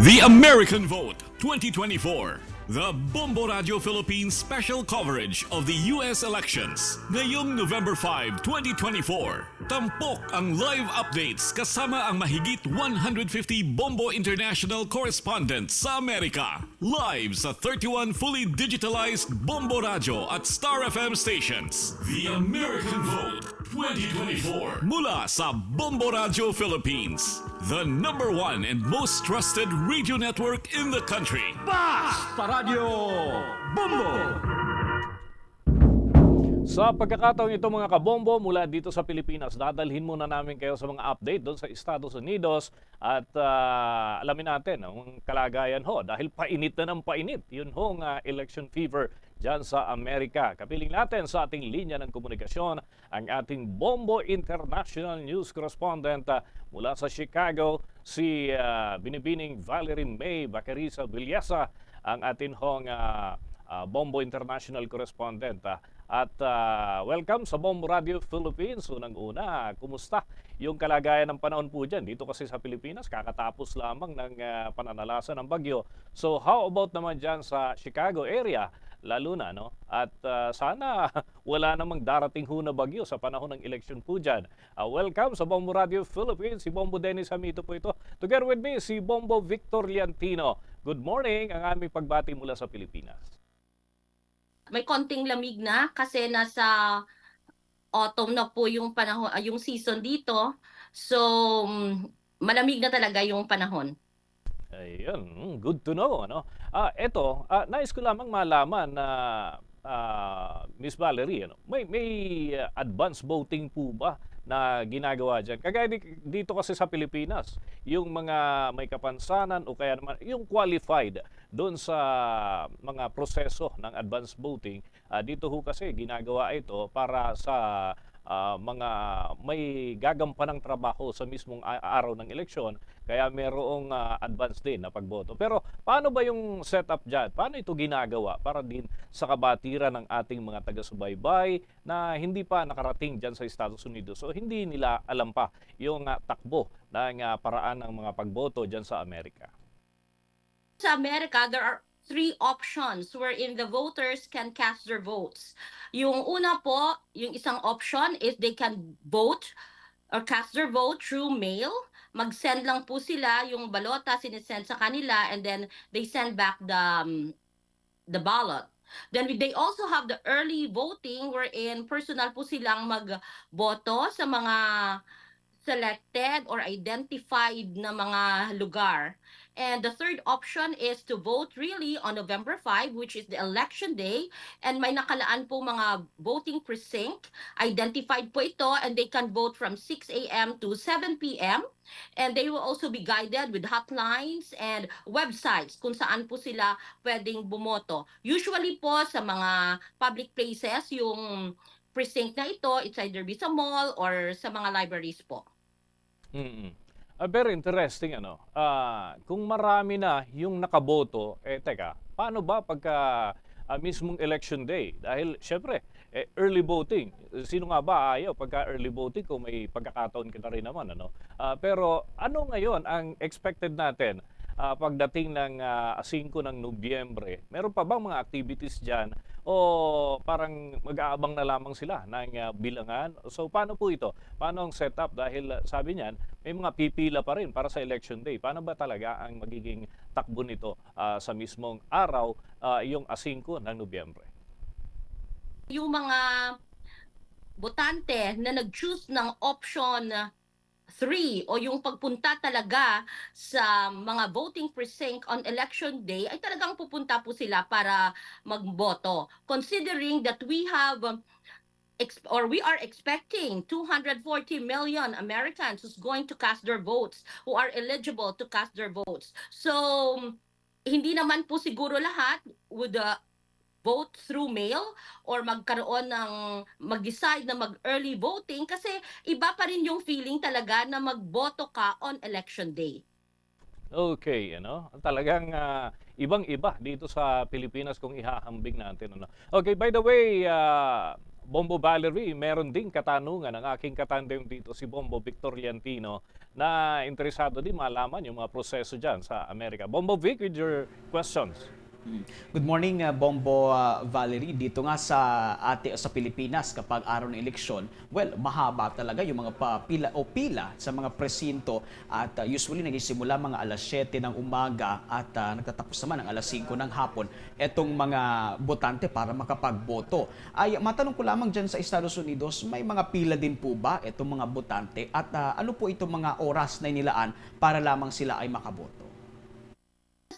The American Vote 2024. The Bombo Radio Philippines special coverage of the US elections. Ngayong November 5, 2024. Tampok ang live updates kasama ang mahigit 150 Bombo International correspondents sa Amerika. Live sa 31 fully digitalized Bombo Radio at Star FM stations. The American Vote 2024. Mula sa Bombo Radio Philippines. The number one and most trusted radio network in the country. Basta Radio Bombo! Sa pagkakataong ito mga kabombo mula dito sa Pilipinas, dadalhin muna namin kayo sa mga update doon sa Estados Unidos at ah, alamin natin ang kalagayan ho dahil painit na ng painit. Yun ho ang ah, election fever dyan sa Amerika. Kapiling natin sa ating linya ng komunikasyon ang ating Bombo International News Correspondent ah, mula sa Chicago, si ah, Binibining Valerie May Bacarisa Villasa, ang atin hong ah, ah, Bombo International Correspondent. ah. At ah, welcome sa Bombo Radio Philippines. Unang-una, kumusta yung kalagayan ng panahon po dyan? Dito kasi sa Pilipinas, kakatapos lamang ng ah, pananalasa ng bagyo. So how about naman dyan sa Chicago area? Lalo na, no? At ah, sana wala namang darating ho na bagyo sa panahon ng election po dyan. Ah, welcome sa Bombo Radio Philippines. Si Bombo Dennis Hamito po ito. Together with me, si Bombo Victor Liantino. Good morning, ang aming pagbati mula sa Pilipinas. may konting lamig na kasi nasa autumn na po yung panahon ah, yung season dito. So mm, malamig na talaga yung panahon. Ayun, mm, good to know. Ano? Ah, eto, ah, nais ko lamang malaman na ah, Miss Valerie, ano, may, may ah, advance voting po ba na ginagawa dyan? Kagaya di- dito kasi sa Pilipinas, yung mga may kapansanan o kaya naman yung qualified doon sa mga proseso ng advance voting, ah, dito ho kasi ginagawa ito para sa ah, mga may gagampanang trabaho sa mismong araw ng eleksyon kaya merong ah, advance din na pagboto. Pero paano ba yung setup dyan? Paano ito ginagawa para din sa kabatiran ng ating mga taga-subaybay na hindi pa nakarating dyan sa Estados Unidos? So hindi nila alam pa yung ah, takbo ng ah, paraan ng mga pagboto dyan sa Amerika. Sa Amerika, there are three options wherein the voters can cast their votes. Yung una po, yung isang option is they can vote or cast their vote through mail. Mag-send lang po sila yung balota, sinisend sa kanila, and then they send back the, um, the ballot. Then they also have the early voting wherein personal po silang magboto sa mga selected or identified na mga lugar. And the third option is to vote really on November 5, which is the election day. And may nakalaan po mga voting precinct. Identified po ito and they can vote from 6 a.m. to 7 p.m. And they will also be guided with hotlines and websites kung saan po sila pwedeng bumoto. Usually po sa mga public places, yung precinct na ito, it's either be sa mall or sa mga libraries po. Mm Ah, very interesting ano. Ah, kung marami na yung nakaboto, eh teka, paano ba pagka ah, mismong election day? Dahil syempre, eh, early voting. Sino nga ba ayaw pagka early voting kung may pagkakataon kita rin naman ano? Ah, pero ano ngayon ang expected natin ah, pagdating ng ah, 5 ng Nobyembre? Meron pa bang mga activities diyan o parang mag-aabang na lamang sila ng ah, bilangan? So paano po ito? Paano ang setup? Dahil ah, sabi niyan, may mga pipila pa rin para sa election day. Paano ba talaga ang magiging takbo nito ah, sa mismong araw, ah, yung 5 ng Nobyembre? yung mga botante na nag-choose ng option 3 o yung pagpunta talaga sa mga voting precinct on election day ay talagang pupunta po sila para magboto. Considering that we have um, or we are expecting 240 million Americans who's going to cast their votes, who are eligible to cast their votes. So, hindi naman po siguro lahat would uh, vote through mail or magkaroon ng mag-decide na mag-early voting kasi iba pa rin yung feeling talaga na magboto ka on election day. Okay, ano? Talagang ah, ibang-iba dito sa Pilipinas kung ihahambing natin ano. Okay, by the way, ah, Bombo Valerie, meron ding katanungan ang aking katandem dito si Bombo Victor Liantino na interesado din malaman yung mga proseso dyan sa Amerika. Bombo Vic with your questions. Good morning, uh, Bombo uh, Valerie. Dito nga sa ate sa Pilipinas kapag araw ng eleksyon, well, mahaba talaga yung mga pa, pila o pila sa mga presinto at uh, usually nagsisimula mga alas 7 ng umaga at uh, nagtatapos naman ng alas 5 ng hapon etong mga botante para makapagboto. Ay matanong ko lamang diyan sa Estados Unidos, may mga pila din po ba itong mga botante at uh, ano po itong mga oras na inilaan para lamang sila ay makaboto?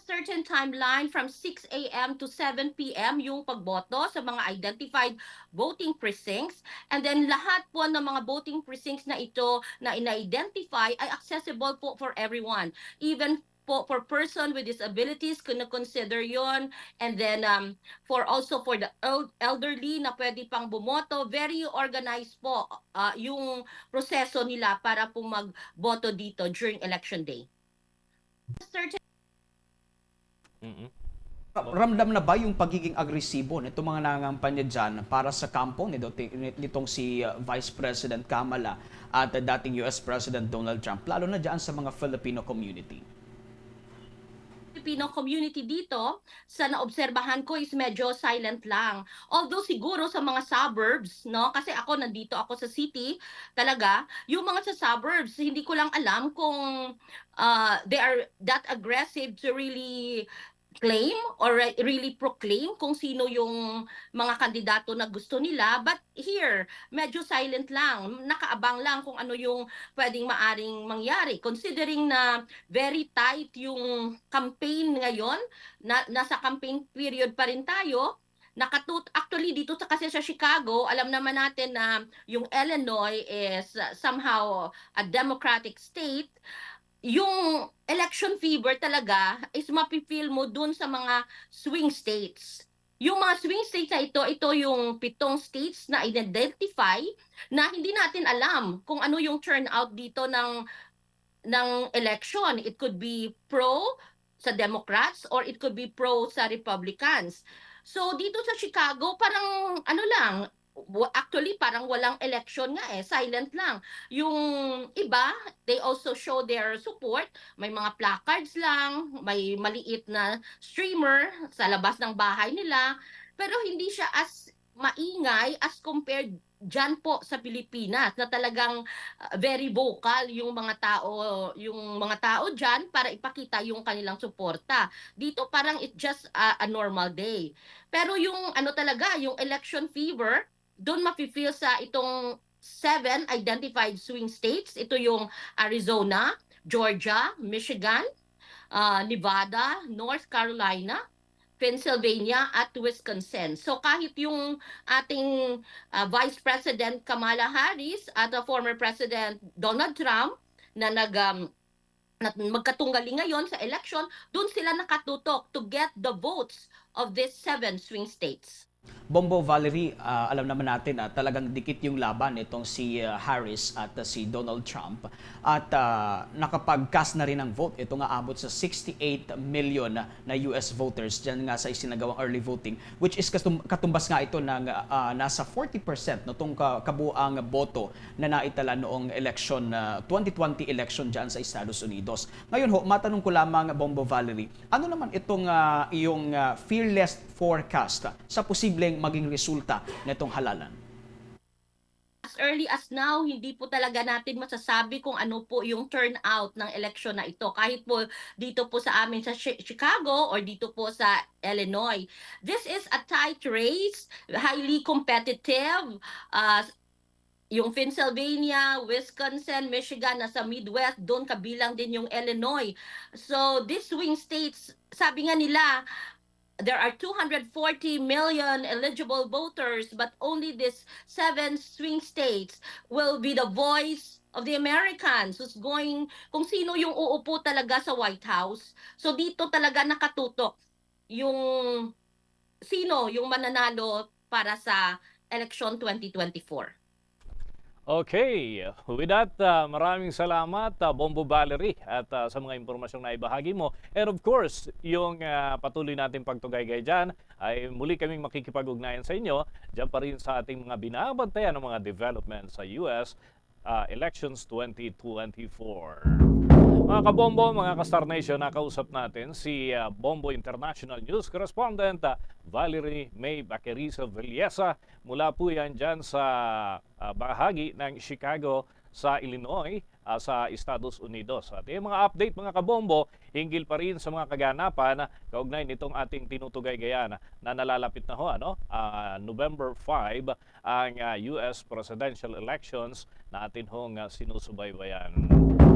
Certain timeline from 6 a.m. to 7 p.m. yung pagboto sa mga identified voting precincts. And then lahat po ng mga voting precincts na ito na ina-identify ay accessible po for everyone. Even po for person with disabilities kung consider yon and then um, for also for the el- elderly na pwede pang bumoto very organized po uh, yung proseso nila para po magboto dito during election day certain Mhm. Ramdam na ba yung pagiging agresibo nito mga nangangampanya dyan para sa kampo nito, nitong si uh, Vice President Kamala at dating US President Donald Trump, lalo na dyan sa mga Filipino community? Filipino community dito, sa naobserbahan ko is medyo silent lang. Although siguro sa mga suburbs, no? Kasi ako nandito ako sa city, talaga, yung mga sa suburbs, hindi ko lang alam kung uh, they are that aggressive to really claim or re- really proclaim kung sino yung mga kandidato na gusto nila. But here, medyo silent lang. Nakaabang lang kung ano yung pwedeng maaring mangyari. Considering na very tight yung campaign ngayon, na, nasa campaign period pa rin tayo, nakatut actually dito sa kasi sa Chicago alam naman natin na yung Illinois is somehow a democratic state yung election fever talaga is mapipil mo dun sa mga swing states. Yung mga swing states na ito, ito yung pitong states na identify na hindi natin alam kung ano yung turnout dito ng ng election. It could be pro sa Democrats or it could be pro sa Republicans. So dito sa Chicago, parang ano lang, actually parang walang election nga eh, silent lang. Yung iba, they also show their support. May mga placards lang, may maliit na streamer sa labas ng bahay nila, pero hindi siya as maingay as compared dyan po sa Pilipinas na talagang uh, very vocal yung mga tao yung mga tao dyan para ipakita yung kanilang suporta. Dito parang it's just a, a normal day. Pero yung ano talaga, yung election fever, doon mafe-feel sa itong seven identified swing states. Ito yung Arizona, Georgia, Michigan, uh, Nevada, North Carolina, Pennsylvania at Wisconsin. So kahit yung ating uh, Vice President Kamala Harris at uh, former President Donald Trump na nag um, na magkatunggali ngayon sa election, doon sila nakatutok to get the votes of these seven swing states. Bombo Valerie, ah, alam naman natin na talagang dikit yung laban nitong si ah, Harris at ah, si Donald Trump at ah, nakapag-cast na rin ng vote. Ito nga abot sa 68 million na, US voters dyan nga sa isinagawang early voting which is katum- katumbas nga ito ng ah, nasa 40% no tong ka- kabuang boto na naitala noong election na 2020 election dyan sa Estados Unidos. Ngayon ho, matanong ko lamang Bombo Valerie, ano naman itong ah, iyong ah, fearless forecast sa posibleng maging resulta nitong halalan? as early as now, hindi po talaga natin masasabi kung ano po yung turnout ng eleksyon na ito. Kahit po dito po sa amin sa Chi- Chicago or dito po sa Illinois. This is a tight race, highly competitive. Uh, yung Pennsylvania, Wisconsin, Michigan, nasa Midwest, doon kabilang din yung Illinois. So, these swing states, sabi nga nila, there are 240 million eligible voters, but only these seven swing states will be the voice of the Americans who's going, kung sino yung uupo talaga sa White House. So dito talaga nakatutok yung sino yung mananalo para sa election 2024. Okay, with that, uh, maraming salamat uh, Bombo Valerie at uh, sa mga impormasyong na ibahagi mo. And of course, yung uh, patuloy nating pagtugaygay dyan ay muli kaming makikipag-ugnayan sa inyo dyan pa rin sa ating mga binabantayan ng mga development sa US uh, Elections 2024. Mga kabombo, mga ka-Star Nation, nakausap natin si uh, Bombo International News Correspondent uh, Valerie May Baquerizo Villesa mula po yan dyan sa uh, bahagi ng Chicago sa Illinois uh, sa Estados Unidos. At yung mga update mga kabombo, hinggil pa rin sa mga kaganapan kaugnay nitong ating tinutugay gayan na nalalapit na ho, ano? Ah, November 5 ang ah, US presidential elections na atin hong ah, sinusubaybayan.